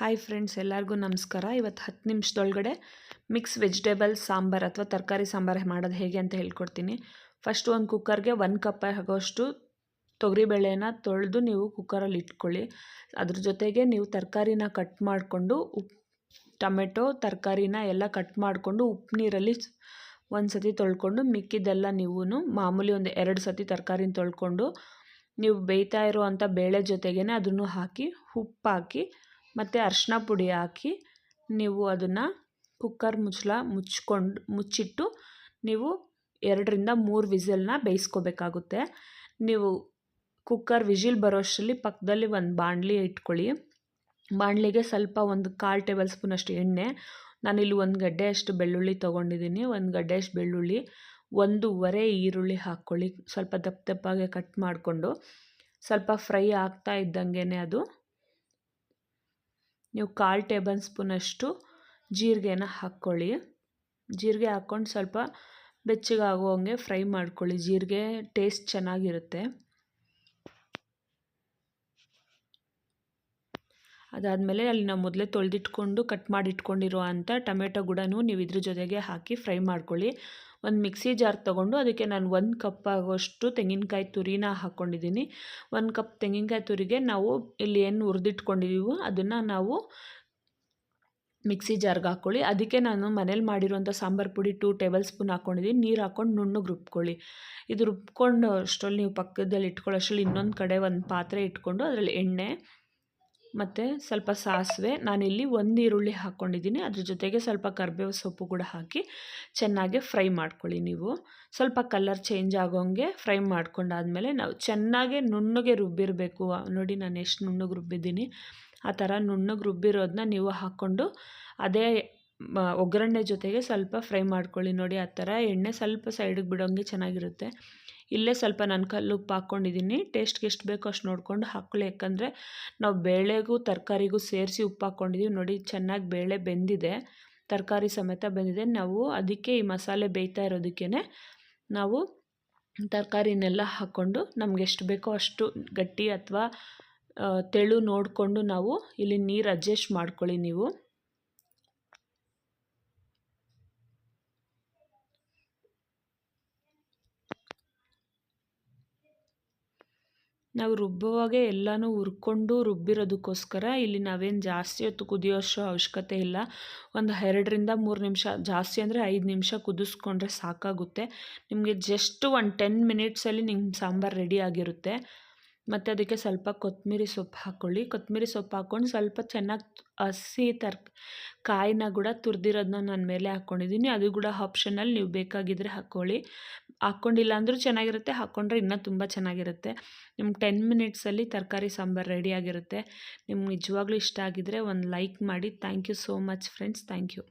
Hi friends ಎಲ್ಲರಿಗೂ ನಮಸ್ಕಾರ. ಇವತ್ತು ಹತ್ತು ನಿಮಿಷದೊಳಗಡೆ ಮಿಕ್ಸ್ ವೆಜಿಟೇಬಲ್ ಸಾಂಬಾರು ಅಥವಾ ತರಕಾರಿ ಸಾಂಬಾರು ಮಾಡೋದು ಹೇಗೆ ಅಂತ ಹೇಳ್ಕೊಡ್ತೀನಿ. ಫಸ್ಟ್ ಒಂದು ಕುಕ್ಕರ್ಗೆ ಒಂದು ಕಪ್ ಆಗೋಷ್ಟು ತೊಗರಿಬೇಳೆನ ತೊಳೆದು ನೀವು ಕುಕ್ಕರಲ್ಲಿ ಇಟ್ಕೊಳ್ಳಿ. ಅದ್ರ ಜೊತೆಗೆ ನೀವು ತರಕಾರಿನ ಕಟ್ ಮಾಡಿಕೊಂಡು ಉಪ್, ಟೊಮೆಟೊ, ತರಕಾರಿನ ಎಲ್ಲ ಕಟ್ ಮಾಡಿಕೊಂಡು ಉಪ್ಪು ನೀರಲ್ಲಿ ಒಂದು ಸತಿ ತೊಳ್ಕೊಂಡು ಮಿಕ್ಕಿದ್ದೆಲ್ಲ ನೀವು ಮಾಮೂಲಿ ಒಂದು ಎರಡು ಸತಿ ತರಕಾರಿನ ತೊಳ್ಕೊಂಡು ನೀವು ಬೇಯ್ತಾ ಇರೋ ಬೇಳೆ ಜೊತೆಗೇ ಅದನ್ನು ಹಾಕಿ ಉಪ್ಪು ಹಾಕಿ ಮತ್ತು ಅರಿಶಿನ ಪುಡಿ ಹಾಕಿ ನೀವು ಅದನ್ನು ಕುಕ್ಕರ್ ಮುಚ್ಚಲ ಮುಚ್ಕೊಂಡು ಮುಚ್ಚಿಟ್ಟು ನೀವು ಎರಡರಿಂದ ಮೂರು ವಿಸಲ್ನ ಬೇಯಿಸ್ಕೋಬೇಕಾಗುತ್ತೆ. ನೀವು ಕುಕ್ಕರ್ ವಿಜಿಲ್ ಬರೋ ಅಷ್ಟರಲ್ಲಿ ಪಕ್ಕದಲ್ಲಿ ಒಂದು ಬಾಣಲಿ ಇಟ್ಕೊಳ್ಳಿ. ಬಾಣಲಿಗೆ ಸ್ವಲ್ಪ ಒಂದು ಕಾಲು ಟೇಬಲ್ ಸ್ಪೂನ್ ಅಷ್ಟು ಎಣ್ಣೆ. ನಾನಿಲ್ಲಿ ಒಂದು ಗಡ್ಡೆ ಅಷ್ಟು ಬೆಳ್ಳುಳ್ಳಿ ತೊಗೊಂಡಿದ್ದೀನಿ. ಒಂದು ಗಡ್ಡೆ ಅಷ್ಟು ಬೆಳ್ಳುಳ್ಳಿ, ಒಂದೂವರೆ ಈರುಳ್ಳಿ ಹಾಕ್ಕೊಳ್ಳಿ. ಸ್ವಲ್ಪ ದಪ್ಪ ದಪ್ಪಾಗೆ ಕಟ್ ಮಾಡಿಕೊಂಡು ಸ್ವಲ್ಪ ಫ್ರೈ ಆಗ್ತಾ ಇದ್ದಂಗೆ ಅದು ನೀವು ಕಾಲು ಟೇಬಲ್ ಸ್ಪೂನಷ್ಟು ಜೀರಿಗೆನ ಹಾಕ್ಕೊಳ್ಳಿ. ಜೀರಿಗೆ ಹಾಕ್ಕೊಂಡು ಸ್ವಲ್ಪ ಬೆಚ್ಚಗಾಗುವಂಗೆ ಫ್ರೈ ಮಾಡ್ಕೊಳ್ಳಿ. ಜೀರಿಗೆ ಟೇಸ್ಟ್ ಚೆನ್ನಾಗಿರುತ್ತೆ. ಅದಾದಮೇಲೆ ಅಲ್ಲಿ ನಾವು ಮೊದಲೇ ತೊಳೆದಿಟ್ಕೊಂಡು ಕಟ್ ಮಾಡಿಟ್ಕೊಂಡಿರೋ ಅಂಥ ಟೊಮೆಟೊ ಗುಡನೂ ನೀವು ಇದ್ರ ಜೊತೆಗೆ ಹಾಕಿ ಫ್ರೈ ಮಾಡ್ಕೊಳ್ಳಿ. ಒಂದು ಮಿಕ್ಸಿ ಜಾರ್ ತೊಗೊಂಡು ಅದಕ್ಕೆ ನಾನು ಒಂದು ಕಪ್ ಆಗೋಷ್ಟು ತೆಂಗಿನಕಾಯಿ ತುರಿನ ಹಾಕ್ಕೊಂಡಿದ್ದೀನಿ ಒಂದು ಕಪ್ ತೆಂಗಿನಕಾಯಿ ತುರಿಗೆ ನಾವು ಇಲ್ಲಿ ಏನು ಹುರಿದಿಟ್ಕೊಂಡಿದ್ದೀವೋ ಅದನ್ನು ನಾವು ಮಿಕ್ಸಿ ಜಾರ್ಗೆ ಹಾಕ್ಕೊಳ್ಳಿ ಅದಕ್ಕೆ ನಾನು ಮನೇಲಿ ಮಾಡಿರುವಂಥ ಸಾಂಬಾರು ಪುಡಿ ಟೂ ಟೇಬಲ್ ಸ್ಪೂನ್ ಹಾಕ್ಕೊಂಡಿದ್ದೀನಿ ನೀರು ಹಾಕ್ಕೊಂಡು ನುಣ್ಣಗೆ ರುಬ್ಕೊಳ್ಳಿ. ಇದು ರುಬ್ಕೊಂಡು ಅಷ್ಟರಲ್ಲಿ ನೀವು ಪಕ್ಕದಲ್ಲಿ ಇಟ್ಕೊಳ್ಳೋ ಅಷ್ಟರಲ್ಲಿ ಇನ್ನೊಂದು ಕಡೆ ಒಂದು ಪಾತ್ರೆ ಇಟ್ಕೊಂಡು ಅದರಲ್ಲಿ ಎಣ್ಣೆ ಮತ್ತು ಸ್ವಲ್ಪ ಸಾಸಿವೆ. ನಾನಿಲ್ಲಿ ಒಂದು ಈರುಳ್ಳಿ ಹಾಕ್ಕೊಂಡಿದ್ದೀನಿ ಅದ್ರ ಜೊತೆಗೆ ಸ್ವಲ್ಪ ಕರಿಬೇವು ಸೊಪ್ಪು ಕೂಡ ಹಾಕಿ ಚೆನ್ನಾಗಿ ಫ್ರೈ ಮಾಡ್ಕೊಳ್ಳಿ ನೀವು. ಸ್ವಲ್ಪ ಕಲರ್ ಚೇಂಜ್ ಆಗೋಂಗೆ ಫ್ರೈ ಮಾಡ್ಕೊಂಡಾದಮೇಲೆ ನಾವು ಚೆನ್ನಾಗೆ ನುಣ್ಣಗೆ ರುಬ್ಬಿರಬೇಕು. ನೋಡಿ ನಾನು ಎಷ್ಟು ನುಣ್ಣಗೆ ರುಬ್ಬಿದ್ದೀನಿ. ಆ ಥರ ನುಣ್ಣಗೆ ರುಬ್ಬಿರೋದನ್ನ ನೀವು ಹಾಕ್ಕೊಂಡು ಅದೇ ಒಗ್ಗರಣೆ ಜೊತೆಗೆ ಸ್ವಲ್ಪ ಫ್ರೈ ಮಾಡ್ಕೊಳ್ಳಿ. ನೋಡಿ ಆ ಥರ ಎಣ್ಣೆ ಸ್ವಲ್ಪ ಸೈಡಿಗೆ ಬಿಡೋಂಗೆ ಚೆನ್ನಾಗಿರುತ್ತೆ. ಇಲ್ಲೇ ಸ್ವಲ್ಪ ನಾನು ಕಲ್ಲು ಉಪ್ಪು ಹಾಕ್ಕೊಂಡಿದ್ದೀನಿ ಟೇಸ್ಟ್ಗೆ ಎಷ್ಟು ಬೇಕೋ ಅಷ್ಟು ನೋಡಿಕೊಂಡು ಹಾಕ್ಕೊಳ್ಳಿ ಯಾಕಂದರೆ ನಾವು ಬೇಳೆಗೂ ತರಕಾರಿಗೂ ಸೇರಿಸಿ ಉಪ್ಪು ಹಾಕ್ಕೊಂಡಿದ್ದೀವಿ ನೋಡಿ, ಚೆನ್ನಾಗಿ ಬೇಳೆ ಬೆಂದಿದೆ. ತರಕಾರಿ ಸಮೇತ ಬೆಂದಿದೆ. ನಾವು ಅದಕ್ಕೆ ಈ ಮಸಾಲೆ ಬೇಯ್ತಾ ಇರೋದಕ್ಕೇ ನಾವು ತರಕಾರಿನೆಲ್ಲ ಹಾಕ್ಕೊಂಡು ನಮ್ಗೆ ಎಷ್ಟು ಬೇಕೋ ಅಷ್ಟು ಗಟ್ಟಿ ಅಥವಾ ತೆಳು ನೋಡಿಕೊಂಡು ನಾವು ಇಲ್ಲಿ ನೀರು ಅಡ್ಜಸ್ಟ್ ಮಾಡ್ಕೊಳ್ಳಿ ನೀವು. ನಾವು ರುಬ್ಬುವಾಗೆ ಎಲ್ಲನೂ ಹುರ್ಕೊಂಡು ರುಬ್ಬಿರೋದಕ್ಕೋಸ್ಕರ ಇಲ್ಲಿ ನಾವೇನು ಜಾಸ್ತಿ ಹೊತ್ತು ಕುದಿಯೋಷ್ಟು ಅವಶ್ಯಕತೆ ಇಲ್ಲ. ಒಂದು ಎರಡರಿಂದ ಮೂರು ನಿಮಿಷ, ಜಾಸ್ತಿ ಅಂದರೆ ಐದು ನಿಮಿಷ ಕುದಿಸ್ಕೊಂಡ್ರೆ ಸಾಕಾಗುತ್ತೆ. ನಿಮಗೆ ಜಸ್ಟ್ ಒಂದು ಟೆನ್ ಮಿನಿಟ್ಸಲ್ಲಿ ನಿಮ್ಮ ಸಾಂಬಾರು ರೆಡಿ ಆಗಿರುತ್ತೆ. ಮತ್ತು ಅದಕ್ಕೆ ಸ್ವಲ್ಪ ಕೊತ್ತಂಬರಿ ಸೊಪ್ಪು ಹಾಕ್ಕೊಳ್ಳಿ ಕೊತ್ತಂಬರಿ ಸೊಪ್ಪು ಹಾಕ್ಕೊಂಡು ಸ್ವಲ್ಪ ಚೆನ್ನಾಗಿ ಹಸಿ ತರ್ ಕಾಯಿನ ಕೂಡ ತುರಿದಿರೋದನ್ನ ನಾನು ಮೇಲೆ ಹಾಕ್ಕೊಂಡಿದ್ದೀನಿ ಅದು ಕೂಡ ಆಪ್ಷನಲ್ಲಿ ನೀವು ಬೇಕಾಗಿದ್ದರೆ ಹಾಕ್ಕೊಳ್ಳಿ ಹಾಕ್ಕೊಂಡಿಲ್ಲ ಅಂದರೂ ಚೆನ್ನಾಗಿರುತ್ತೆ ಹಾಕ್ಕೊಂಡ್ರೆ ಇನ್ನೂ ತುಂಬ ಚೆನ್ನಾಗಿರುತ್ತೆ. ನಿಮ್ಮ ಟೆನ್ ಮಿನಿಟ್ಸಲ್ಲಿ ತರಕಾರಿ ಸಾಂಬಾರು ರೆಡಿಯಾಗಿರುತ್ತೆ ನಿಮ್ಗೆ ನಿಜವಾಗ್ಲೂ ಇಷ್ಟ ಆಗಿದ್ದರೆ ಒಂದು ಲೈಕ್ ಮಾಡಿ. Thank you so much friends thank you